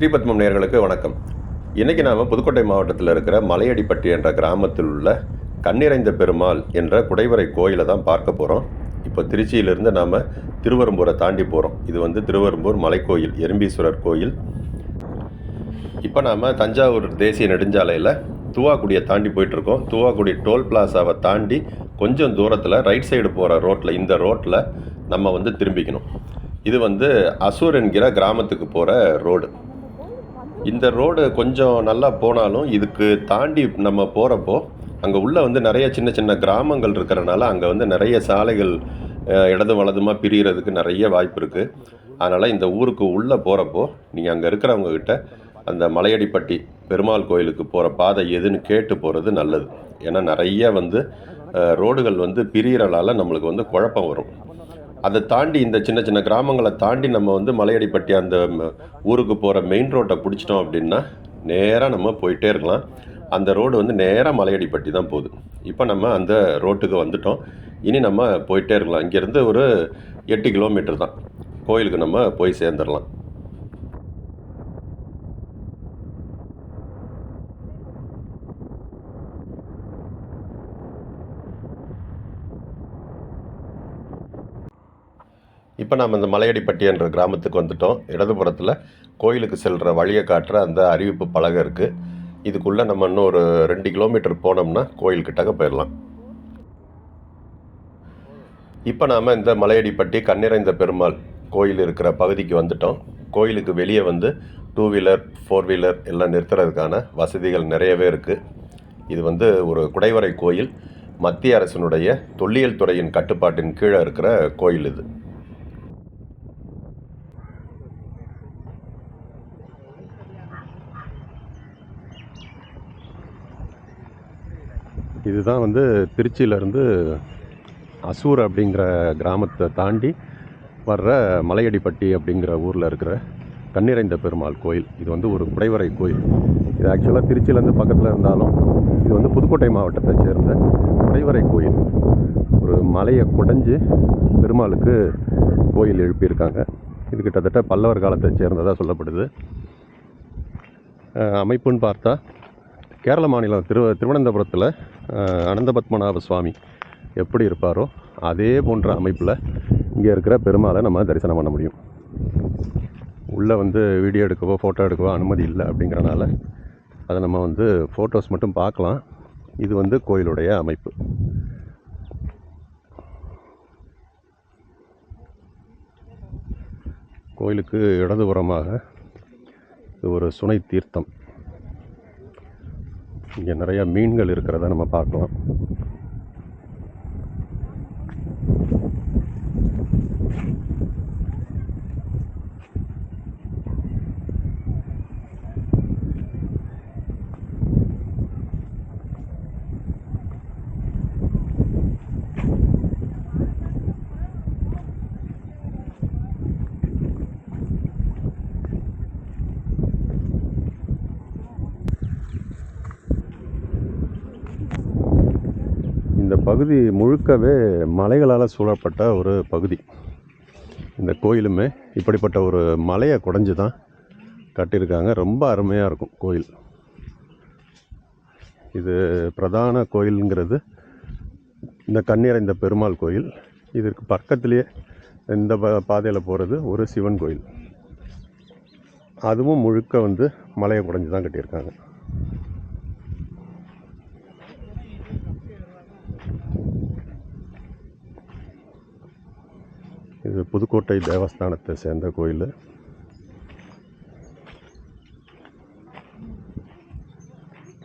ஸ்ரீபத்மம் நேர்களுக்கு வணக்கம். இன்றைக்கி நாம் புதுக்கோட்டை மாவட்டத்தில் இருக்கிற மலையடிப்பட்டி என்ற கிராமத்தில் உள்ள கண்ணிறைந்த பெருமாள் என்ற குடைவரை கோயிலை தான் பார்க்க போகிறோம் இப்போ திருச்சியிலிருந்து நாம் திருவரும்பூரை தாண்டி போகிறோம் இது வந்து திருவரும்பூர் மலைக்கோயில் எறும்பீஸ்வரர் கோயில். இப்போ நாம் தஞ்சாவூர் தேசிய நெடுஞ்சாலையில் தூவாக்குடியை தாண்டி போயிட்டுருக்கோம். தூவாக்குடி டோல் பிளாசாவை தாண்டி கொஞ்சம் தூரத்தில் ரைட் சைடு போகிற ரோட்டில் இந்த ரோட்டில் நம்ம வந்து திரும்பிக்கணும். இது வந்து அசூர் என்கிற கிராமத்துக்கு போகிற ரோடு. இந்த ரோடு கொஞ்சம் நல்லா போனாலும் இதுக்கு தாண்டி நம்ம போகிறப்போ அங்கே உள்ளே வந்து நிறைய சின்ன சின்ன கிராமங்கள் இருக்கிறனால அங்கே வந்து நிறைய சாலைகள் இடது வலதுமாக பிரிகிறதுக்கு நிறைய வாய்ப்பு இருக்குது அதனால் இந்த ஊருக்கு உள்ளே போகிறப்போ நீங்கள் அங்கே இருக்கிறவங்கக்கிட்ட அந்த மலையடிப்பட்டி பெருமாள் கோயிலுக்கு போகிற பாதை எதுன்னு கேட்டு போகிறது நல்லது. ஏன்னா நிறைய வந்து ரோடுகள் வந்து பிரியறனால நம்மளுக்கு வந்து குழப்பம் வரும். அதை தாண்டி இந்த சின்ன சின்ன கிராமங்களை தாண்டி நம்ம வந்து மலையடிப்பட்டி அந்த ஊருக்கு போகிற மெயின் ரோட்டை பிடிச்சிட்டோம் அப்படின்னா நேராக நம்ம போயிட்டே இருக்கலாம். அந்த ரோடு வந்து நேராக மலையடிப்பட்டி தான் போகுது. இப்போ நம்ம அந்த ரோட்டுக்கு வந்துட்டோம். இனி நம்ம போயிட்டே இருக்கலாம். இங்கேருந்து ஒரு எட்டு கிலோமீட்டர் தான். கோயிலுக்கு நம்ம போய் சேர்ந்துடலாம். இப்போ நாம் இந்த மலையடிப்பட்டி என்ற கிராமத்துக்கு வந்துட்டோம். இடதுபுறத்தில் கோயிலுக்கு செல்கிற வழியை காட்டுற அந்த அறிவிப்பு பலகை இருக்குது இதுக்குள்ளே நம்ம இன்னும் ஒரு ரெண்டு கிலோமீட்டர் போனோம்னா கோயில்கிட்டக்க போயிடலாம். இப்போ நாம் இந்த மலையடிப்பட்டி கண்ணிறைந்த பெருமாள் கோயில் இருக்கிற பகுதிக்கு வந்துட்டோம். கோயிலுக்கு வெளியே வந்து டூ வீலர் ஃபோர் வீலர் எல்லாம் நிறுத்துறதுக்கான வசதிகள் நிறையவே இருக்குது இது வந்து ஒரு குடைவரை கோயில். மத்திய அரசினுடைய தொல்லியல் துறையின் கட்டுப்பாட்டின் கீழே இருக்கிற கோயில் இது. இதுதான் வந்து திருச்சியிலேருந்து அசூர் அப்படிங்கிற கிராமத்தை தாண்டி வர்ற மலையடிப்பட்டி அப்படிங்கிற ஊரில் இருக்கிற கண்ணிறைந்த பெருமாள் கோயில். இது வந்து ஒரு குடைவரை கோயில். இது ஆக்சுவலாக திருச்சியிலேருந்து பக்கத்தில் இருந்தாலும் இது வந்து புதுக்கோட்டை மாவட்டத்தை சேர்ந்த குடைவரை கோயில். ஒரு மலையை குடைஞ்சு பெருமாளுக்கு கோயில் எழுப்பியிருக்காங்க. இது கிட்டத்தட்ட பல்லவர் காலத்தை சேர்ந்ததாக சொல்லப்படுது. அமைப்புன்னு பார்த்தா கேரள மாநிலம் திரு திருவனந்தபுரத்தில் அனந்தபத்மநாப சுவாமி எப்படி இருப்பாரோ அதே போன்ற அமைப்பில் இங்கே இருக்கிற பெருமாளை நம்ம தரிசனம் பண்ண முடியும். உள்ளே வந்து வீடியோ எடுக்கவோ ஃபோட்டோ எடுக்கவோ அனுமதி இல்லை அப்படிங்கிறனால அதை நம்ம வந்து ஃபோட்டோஸ் மட்டும் பார்க்கலாம். இது வந்து கோயிலுடைய அமைப்பு. கோயிலுக்கு இடதுபுறமாக இது ஒரு சுனை தீர்த்தம். இங்கே நிறையா மீன்கள் இருக்கிறத நம்ம பார்க்கலாம் இந்த பகுதி முழுக்கவே மலைகளால் சூழப்பட்ட ஒரு பகுதி. இந்த கோயிலுமே இப்படிப்பட்ட ஒரு மலையை குடஞ்சி தான் கட்டியிருக்காங்க. ரொம்ப அருமையாக இருக்கும் கோயில். இது பிரதான கோயிலுங்கிறது இந்த கண்ணீரைந்த பெருமாள் கோயில். இதற்கு பக்கத்துலேயே இந்த ப- பாதையில் போகிறது ஒரு சிவன் கோயில். அதுவும் முழுக்க வந்து மலையை குடஞ்சி தான் கட்டியிருக்காங்க. இது புதுக்கோட்டை தேவஸ்தானத்தை சேர்ந்த கோயில்.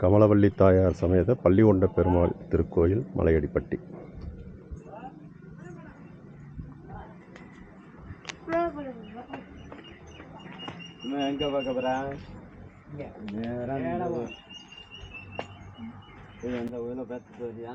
கமலவள்ளி தாயார் சமேத பள்ளிகொண்ட பெருமாள் திருக்கோயில் மலையடிப்பட்டி. எங்க பார்க்க போற? நேரா இந்த ஊர்ல பார்த்துட்டு வரியா?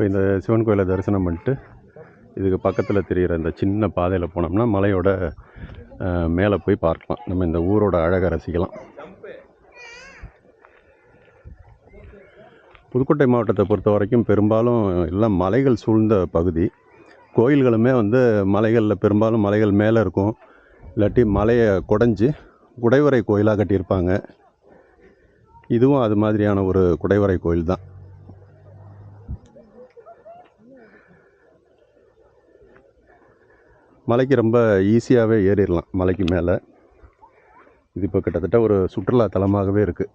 இப்போ இந்த சிவன் கோயிலை தரிசனம் பண்ணிட்டு இதுக்கு பக்கத்தில் தெரிகிற இந்த சின்ன பாதையில் போனோம்னா மலையோட மேலே போய் பார்க்கலாம். நம்ம இந்த ஊரோட அழகை ரசிக்கலாம். புதுக்கோட்டை மாவட்டத்தை பொறுத்த வரைக்கும் பெரும்பாலும் எல்லாம் மலைகள் சூழ்ந்த பகுதி. கோயில்களுமே வந்து மலைகளில் பெரும்பாலும் மலைகள் மேலே இருக்கும். இல்லாட்டி மலையை குடைஞ்சி குடைவரை கோயிலாக கட்டியிருப்பாங்க. இதுவும் அது மாதிரியான ஒரு குடைவரை கோயில் தான் மலைக்கு ரொம்ப ஈஸியாகவே ஏறிடலாம் மலைக்கு மேலே. இது இப்போ கிட்டத்தட்ட ஒரு சுற்றுலா தலமாகவே இருக்குது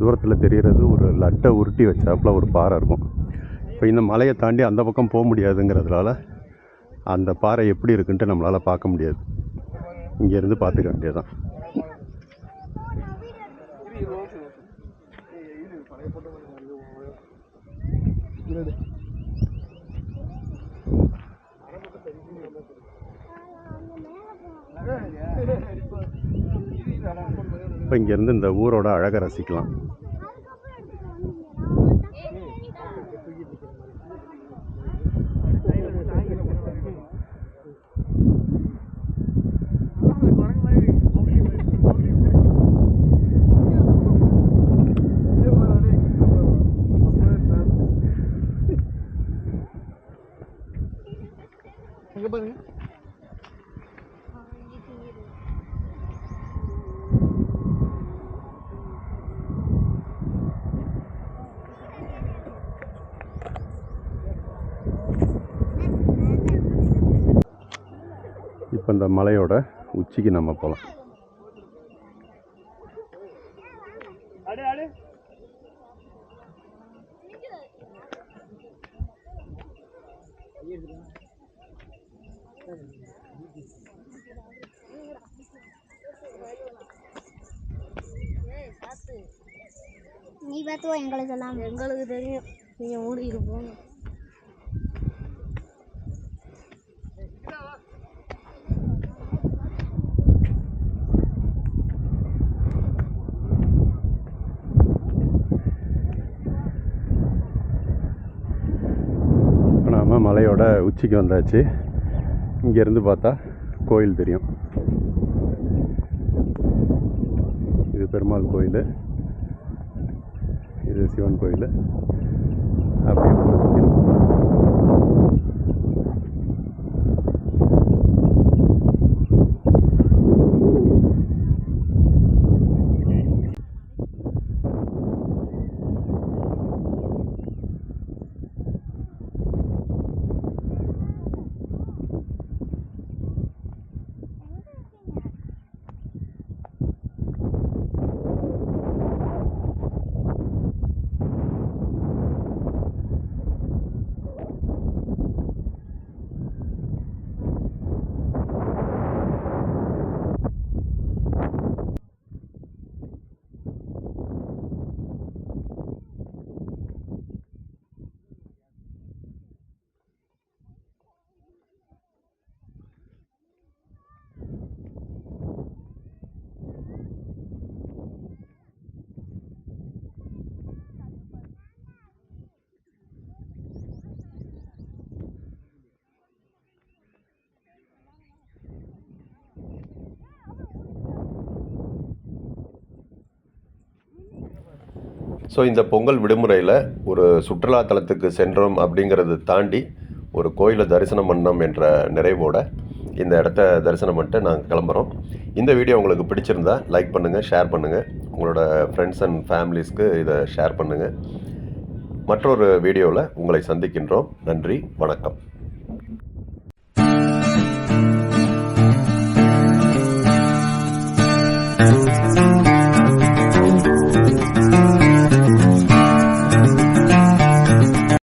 தூரத்தில் தெரிகிறது ஒரு லட்டை உருட்டி வச்சாப்புல ஒரு பாறை இருக்கும். இப்போ இந்த மலையை தாண்டி அந்த பக்கம் போக முடியாதுங்கிறதுனால அந்த பாறை எப்படி இருக்குன்ட்டு நம்மளால் பார்க்க முடியாது. இங்கேருந்து பார்த்துக்க வேண்டியதுதான். இப்போ இங்கேருந்து இந்த ஊரோட அழகை ரசிக்கலாம் எங்க பாருங்க அந்த மலையோட உச்சிக்கு நம்ம போகலாம் நீ பார்த்துவோ எங்களுக்கு எல்லாம் எங்களுக்கு தெரியும். நீங்கள் மூடிட்டு போகணும் இப்போ நாம் மலையோட உச்சிக்கு வந்தாச்சு. இங்கேருந்து பார்த்தா கோயில் தெரியும். இது பெருமாள் கோயில். இது சிவன் கோயில். அப்படியே ஊரை சுற்றி ஸோ இந்த பொங்கல் விடுமுறையில் ஒரு சுற்றுலா தலத்துக்கு சென்றோம் அப்படிங்கிறத தாண்டி ஒரு கோயிலை தரிசனம் பண்ணோம் என்ற நிறைவோட இந்த இடத்த தரிசனம் பண்ணிட்டு நாங்கள் கிளம்புறோம். இந்த வீடியோ உங்களுக்கு பிடிச்சிருந்தா லைக் பண்ணுங்கள் ஷேர் பண்ணுங்கள் உங்களோட ஃப்ரெண்ட்ஸ் அண்ட் ஃபேமிலிஸ்க்கு இதை ஷேர் பண்ணுங்கள் மற்றொரு வீடியோவில் உங்களை சந்திக்கின்றோம். நன்றி வணக்கம்.